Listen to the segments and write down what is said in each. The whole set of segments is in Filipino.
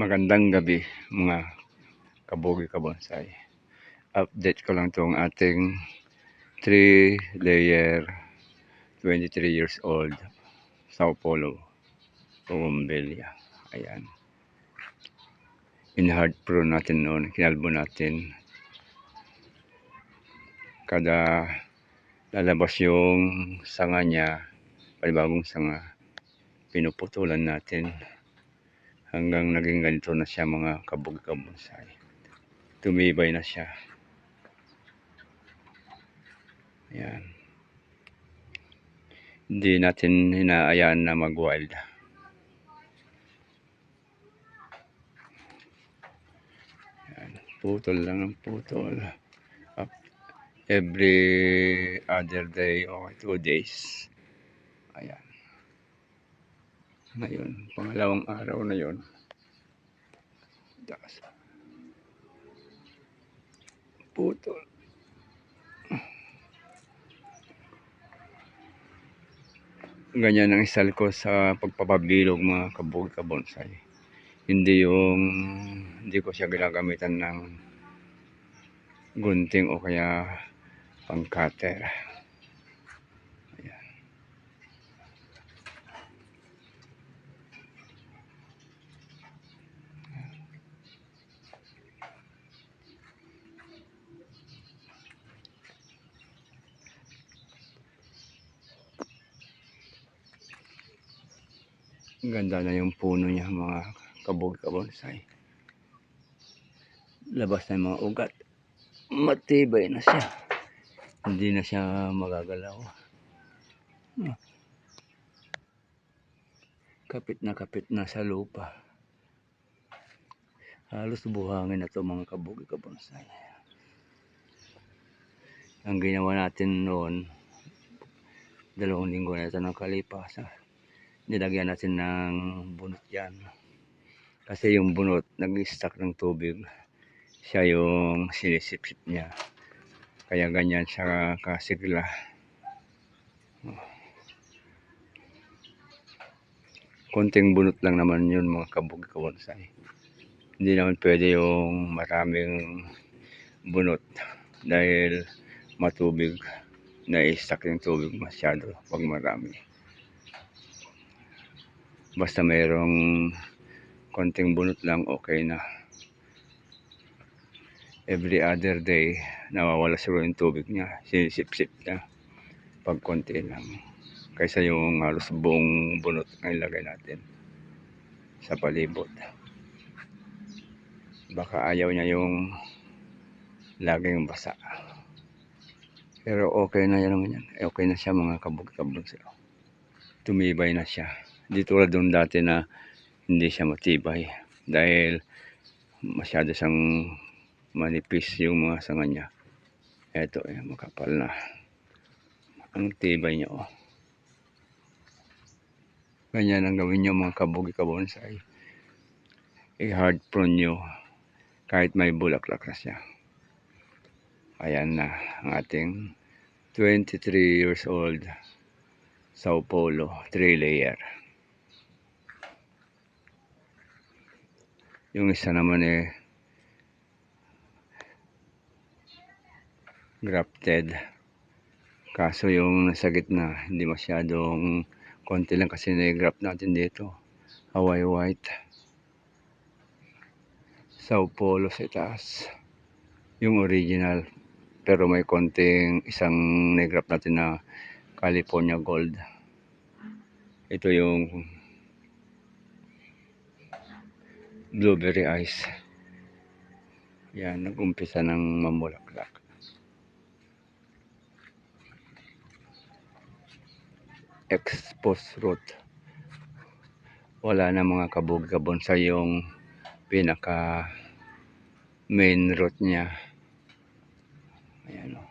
Magandang gabi mga kabugi kabonsay. Update ko lang tong ating 3 layer 23 years old Sao Paulo Bougainvillea. Ayan. In hard pro natin noon, kinalbo natin. Kada lalabas yung sanga niya, panibagong sanga, pinuputulan natin hanggang naging ganito na siya mga kabog kabonsay. Tumibay na siya. Ayan. Hindi natin hinaayaan na mag-wild. Ayan. Putol lang ng putol. Every other day or two days. Ayan. Ngayon, pangalawang araw na yon. Taas. Putol. Ganyan ang isal ko sa pagpapabilog mga kabog kabonsay. Hindi yung hindi ko siya ginagamitan ng gunting o kaya pang cutter. Ayan. Ang Ganda na yung puno niya mga kabog kabonsay. Labas na yung mga ugat. Matibay na siya. Hindi na siya magagalaw. Ah. Kapit na kapit na sa lupa. Halos buhangin na to mga kabog kabonsay. Ang ginawa natin noon, dalawang linggo na ito ng. Nilagyan natin ng bunot yan. Kasi yung bunot, nag-stack ng tubig. Siya yung sinisipsip niya. Kaya ganyan siya kasigla. Konting bunot lang naman yun mga kabog kabonsay. Hindi naman pwede yung maraming bunot dahil matubig na-stack yung tubig masyado pag marami basta mayroong konting bunot lang okay na. Every other day nawawala siguro yung tubig niya. Sinisip-sip niya pag konti lang. Kaysa yung halos buong bunot na ilagay natin sa palibot. Baka ayaw niya yung laging basa. Pero okay na yan naman yan. Okay na siya mga kabog-kabog tumibay na siya hindi tulad doon dati na hindi siya matibay dahil masyado siyang manipis yung mga sanga niya. Eto eh makapal na. Ang tibay niya oh. Ganyan ang gawin niyo mga kabugi kabonsay i-hard prune nyo kahit may bulaklak na siya. Ayan na ang ating 23 years old Sao Paulo 3 layer yung isa naman eh grafted. Kaso yung nasa gitna hindi masyadong konti lang kasi na-graft natin dito. Hawaii white. Sao Paulo sa itaas. Yung original pero may konting isang na-graft natin na California Gold. Ito yung blueberry ice. Yan nag-umpisa ng mamulaklak. Exposed root. Wala na mga kabog-kabon sa yung pinaka main root niya. Ayan o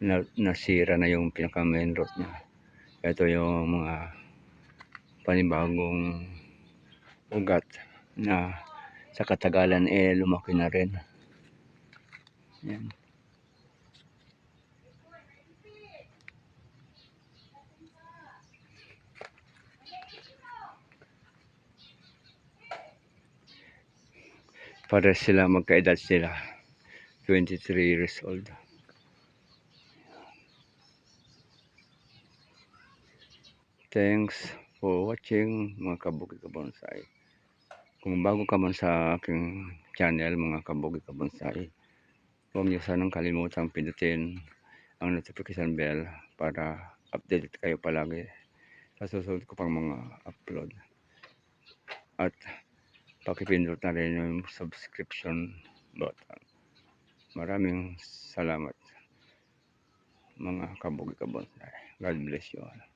na, nasira na yung pinaka main root niya. Ito yung mga panibagong ugat na sa katagalan eh lumaki na rin. Yan. Para sila magkaedad sila. 23 years old. Thanks for watching mga kabugi kabonsai. Kung bago ka man sa aking channel mga kabugi kabonsai, huwag niyo sanang kalimutang pindutin ang notification bell para update kayo palagi sa susunod ko pang mga upload. At pakipindot na rin yung subscription button. Maraming salamat mga kabugi kabonsai. God bless you all.